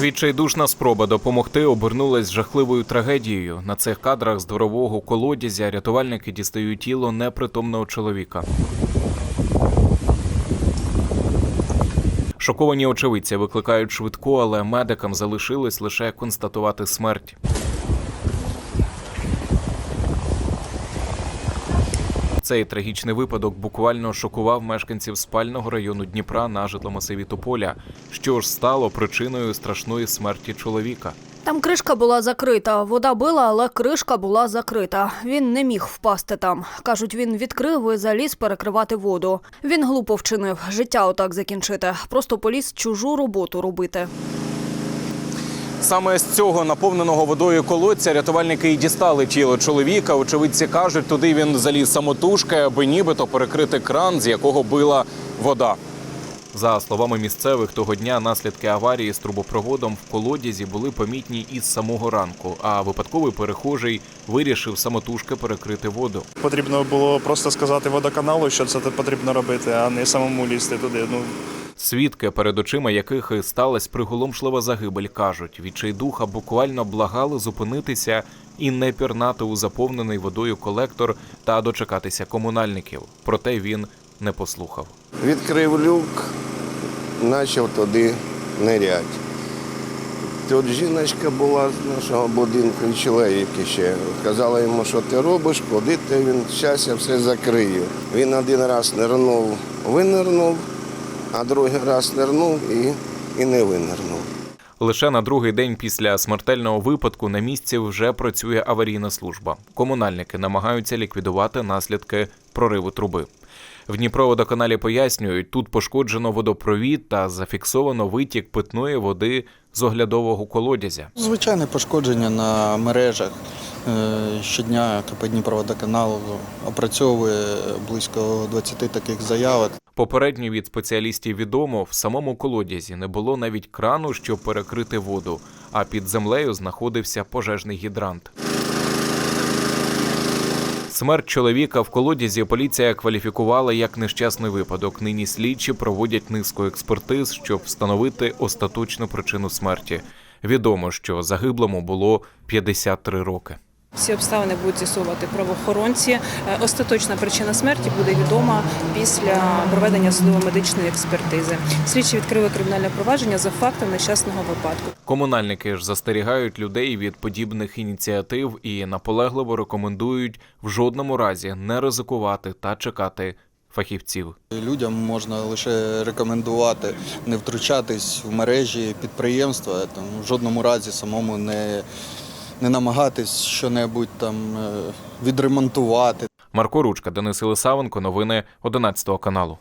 Відчайдушна спроба допомогти обернулась жахливою трагедією. На цих кадрах з дворового колодязя рятувальники дістають тіло непритомного чоловіка. Шоковані очевидці викликають швидку, але медикам залишилось лише констатувати смерть. Цей трагічний випадок буквально шокував мешканців спального району Дніпра на житломасиві Тополя, що ж стало причиною страшної смерті чоловіка. Там кришка була закрита. Вода била, але кришка була закрита. Він не міг впасти там. Кажуть, він відкрив і заліз перекривати воду. Він глупо вчинив. Життя отак закінчити. Просто поліз чужу роботу робити. Саме з цього наповненого водою колодця рятувальники і дістали тіло чоловіка. Очевидці кажуть, туди він заліз самотужки, аби нібито перекрити кран, з якого била вода. За словами місцевих, того дня наслідки аварії з трубопроводом в колодязі були помітні із самого ранку. А випадковий перехожий вирішив самотужки перекрити воду. Потрібно було просто сказати водоканалу, що це потрібно робити, а не самому лізти туди. Ну Свідки, перед очима яких і сталася приголомшлива загибель, кажуть, відчайдуха буквально благали зупинитися і не пірнати у заповнений водою колектор та дочекатися комунальників. Проте він не послухав. Відкрив люк, почав туди ниряти. Тут жіночка була з нашого будинку, чоловік ще. Казала йому, що ти робиш, куди ти він, зараз я все закрию. Він один раз нирнув, винирнув, а другий раз нирнув і, і не винирнув. Лише на другий день після смертельного випадку на місці вже працює аварійна служба. Комунальники намагаються ліквідувати наслідки прориву труби. В Дніпроводоканалі пояснюють, тут пошкоджено водопровід та зафіксовано витік питної води з оглядового колодязя. Звичайне пошкодження на мережах. Е, Щодня КП Дніпроводоканал опрацьовує близько 20 таких заявок. Попередньо від спеціалістів відомо, в самому колодязі не було навіть крану, щоб перекрити воду, а під землею знаходився пожежний гідрант. Смерть чоловіка в колодязі поліція кваліфікувала як нещасний випадок. Нині слідчі проводять низку експертиз, щоб встановити остаточну причину смерті. Відомо, що загиблому було 53 роки. Всі обставини будуть з'ясовувати правоохоронці. Е, Остаточна причина смерті буде відома після проведення судово-медичної експертизи. Слідчі відкрили кримінальне провадження за фактом нещасного випадку. Комунальники ж застерігають людей від подібних ініціатив і наполегливо рекомендують в жодному разі не ризикувати та чекати фахівців. Людям можна лише рекомендувати не втручатись в мережі підприємства, там, в жодному разі самому не, не намагатись що-небудь там е, відремонтувати. Марко Ручка, Денис Лисавенко, новини 11 каналу.